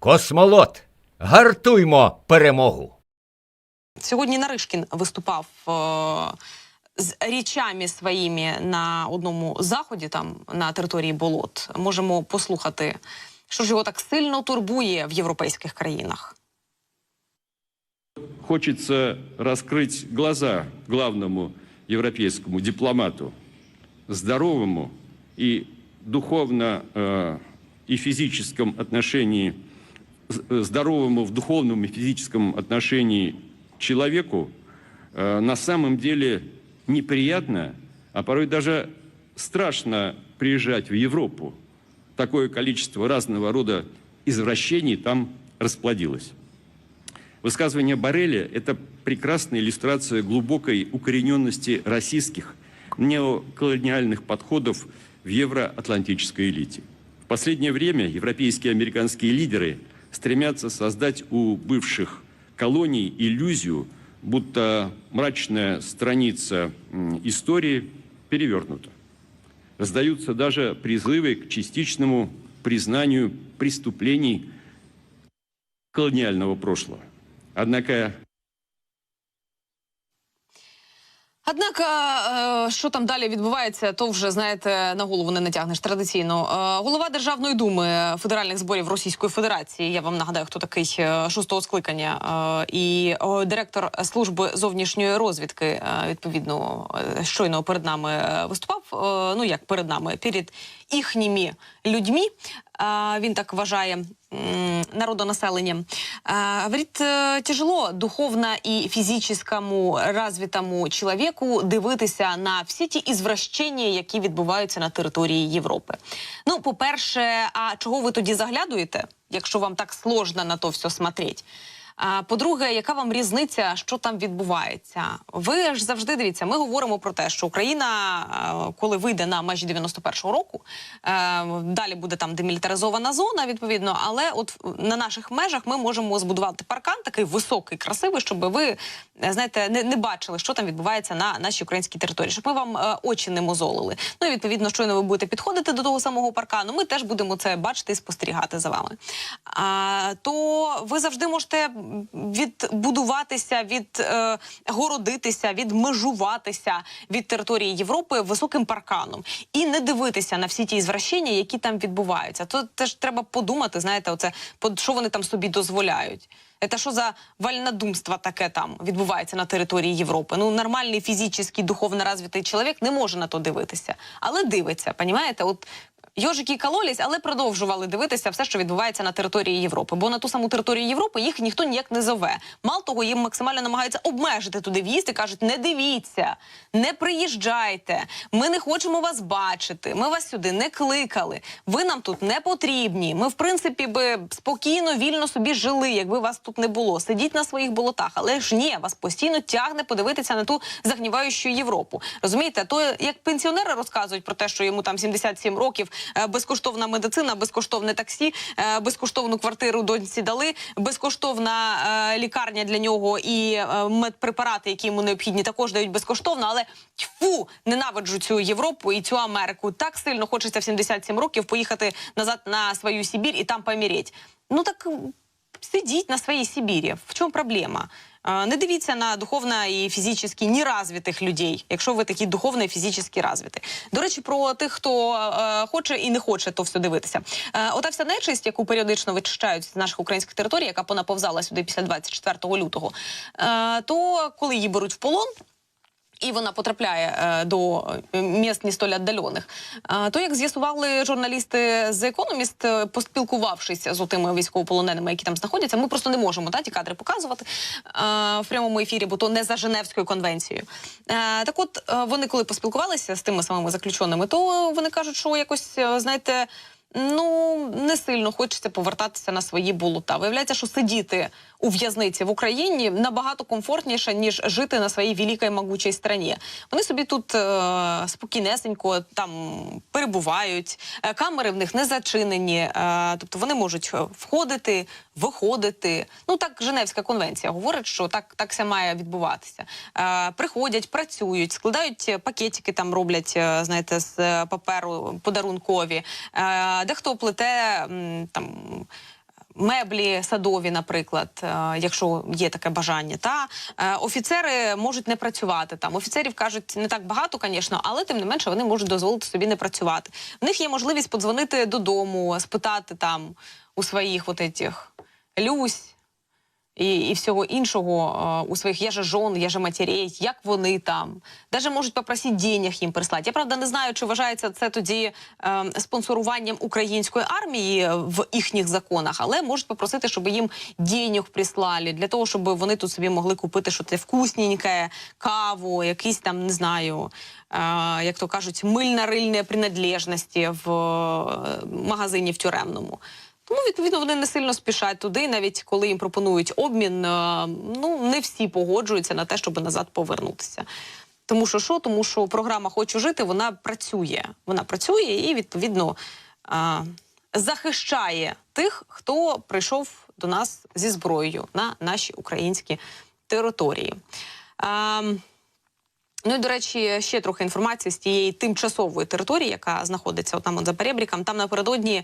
Космолот, гартуймо перемогу! Сьогодні Наришкін виступав е, з річами своїми на одному заході, там на території болот. Можемо послухати, що ж його так сильно турбує в європейських країнах. Хочется раскрыть глаза главному европейскому дипломату, здоровому и духовно э, и физическом отношении, з- э, здоровому в духовном и физическом отношении человеку э, на самом деле неприятно, а порой даже страшно приезжать в Европу. Такое количество разного рода извращений там расплодилось. Высказывание Барреля – это прекрасная иллюстрация глубокой укорененности российских неоколониальных подходов в евроатлантической элите. В последнее время европейские и американские лидеры стремятся создать у бывших колоний иллюзию, будто мрачная страница истории перевернута. Раздаются даже призывы к частичному признанию преступлений колониального прошлого. Однако Однак, що там далі відбувається, то вже знаєте на голову не натягнеш традиційно. Е, Голова Державної думи федеральних зборів Російської Федерації. Я вам нагадаю, хто такий е, шостого скликання, е, і директор служби зовнішньої розвідки. Відповідно, щойно перед нами виступав. Ну як перед нами, перед їхніми людьми. Е, Він так вважає м, народонаселением. Э, Говорит, э, тяжело духовно і фізичному развитому чоловіку дивитися на всі ті ізвращення, які відбуваються на території Європи. Ну, по-перше, а чого ви тоді заглядуєте, якщо вам так сложно на то все смотреть? По-друге, яка вам різниця, що там відбувається? Ви ж завжди дивіться. Ми говоримо про те, що Україна, коли вийде на межі 91-го року, е, далі буде там демілітаризована зона, відповідно. Але от на наших межах ми можемо збудувати паркан, такий високий, красивий, щоб ви знаєте, не, не бачили, що там відбувається на нашій українській території, щоб ми вам е, очі не мозолили. Ну і відповідно, щойно ви будете підходити до того самого паркану. Ми теж будемо це бачити і спостерігати за вами. А, то ви завжди можете відбудуватися, від е, городитися, відмежуватися від території Європи високим парканом і не дивитися на всі ті звращення, які там відбуваються. То теж треба подумати, знаєте, оце що вони там собі дозволяють. Це що за вальнодумство таке там відбувається на території Європи? Ну нормальний фізичний, духовно розвитий чоловік не може на то дивитися, але дивиться, понімаєте? От Йожики кололись, але продовжували дивитися все, що відбувається на території Європи. Бо на ту саму територію Європи їх ніхто ніяк не зове. Мало того, їм максимально намагаються обмежити туди в'їзд і кажуть: не дивіться, не приїжджайте. Ми не хочемо вас бачити. Ми вас сюди не кликали. Ви нам тут не потрібні. Ми, в принципі, би спокійно, вільно собі жили, якби вас тут не було. Сидіть на своїх болотах, але ж ні, вас постійно тягне подивитися на ту загніваючу Європу. Розумієте, то як пенсіонери розказують про те, що йому там 77 років, безкоштовна медицина, безкоштовне таксі, е, безкоштовну квартиру доньці дали, безкоштовна е, лікарня для нього і е, медпрепарати, які йому необхідні, також дають безкоштовно. Але тьфу, ненавиджу цю Європу і цю Америку. Так сильно хочеться в 77 років поїхати назад на свою Сибір і там поміреть. Ну так сидіть на своїй Сибірі. В чому проблема? Не дивіться на духовно і фізично неразвитих людей, якщо ви такі духовно і фізично розвиті. До речі, про тих, хто е, хоче і не хоче то все дивитися. Е, ота вся нечисть, яку періодично вичищають з наших українських територій, яка понаповзала сюди після 24 лютого, е, то коли її беруть в полон. І вона потрапляє е, до е, міст не столь віддалених. То як з'ясували журналісти з економіст, поспілкувавшись з тими військовополоненими, які там знаходяться, ми просто не можемо та, ті кадри показувати в прямому ефірі, бо то не за Женевською конвенцією. Е, так от вони, коли поспілкувалися з тими самими заключеними, то вони кажуть, що якось знаєте. Ну не сильно хочеться повертатися на свої болота. Виявляється, що сидіти у в'язниці в Україні набагато комфортніше ніж жити на своїй великій могучій страні. Вони собі тут е, спокійнесенько там перебувають, е, камери в них не зачинені, е, тобто вони можуть е, входити, виходити. Ну так Женевська конвенція говорить, що так, так все має відбуватися. Е, приходять, працюють, складають пакетики, там роблять, е, знаєте, з е, паперу подарункові. Е, дехто плете там меблі садові, наприклад, е, якщо є таке бажання. Та е, офіцери можуть не працювати там. Офіцерів кажуть не так багато, звісно, але тим не менше вони можуть дозволити собі не працювати. В них є можливість подзвонити додому, спитати там у своїх от этих Люсь і, і всього іншого е, у своїх я же жон, я же матерей, як вони там. Даже можуть попросити денег їм прислати. Я правда не знаю, чи вважається це тоді е, спонсоруванням української армії в їхніх законах, але можуть попросити, щоб їм денег прислали для того, щоб вони тут собі могли купити щось вкусненьке, каву, якісь там не знаю. е, Як то кажуть, мильно-рильні принадлежності в е, магазині в тюремному. Тому відповідно вони не сильно спішать туди, навіть коли їм пропонують обмін. е, Ну не всі погоджуються на те, щоб назад повернутися. Тому що що? Тому що програма Хочу жити вона працює. Вона працює і відповідно е, захищає тих, хто прийшов до нас зі зброєю на наші українські території. Ну і до речі, ще трохи інформації з тієї тимчасової території, яка знаходиться от там от за перебріком. Там напередодні е,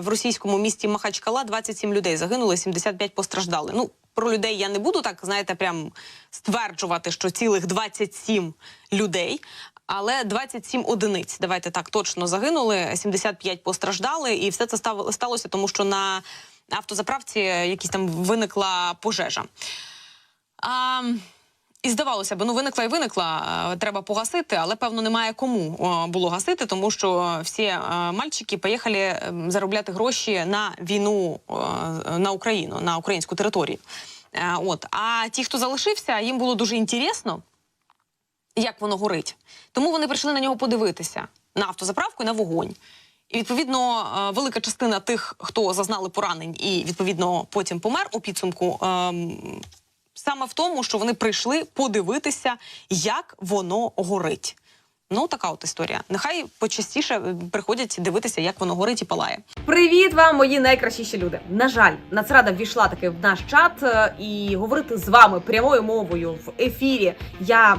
в російському місті Махачкала 27 людей загинули, 75 постраждали. Ну про людей я не буду так, знаєте, прям стверджувати, що цілих 27 людей. Але 27 одиниць, давайте так точно загинули, 75 постраждали, і все це сталося, тому що на автозаправці якісь там виникла пожежа. А, і здавалося б, ну виникла і виникла. е, Треба погасити, але певно немає кому було гасити, тому що всі е, мальчики поїхали е, заробляти гроші на війну е, на Україну, на українську територію. Е, От а ті, хто залишився, їм було дуже інтересно, як воно горить. Тому вони прийшли на нього подивитися на автозаправку і на вогонь. І відповідно е, велика частина тих, хто зазнали поранень і відповідно потім помер у підсумку. Саме в тому, що вони прийшли подивитися, як воно горить. Ну, така от історія. Нехай почастіше е, приходять дивитися, як воно горить і палає. Привіт вам, мої найкращіші люди. На жаль, Нацрада ввійшла таки в наш чат е, і говорити з вами прямою мовою в ефірі я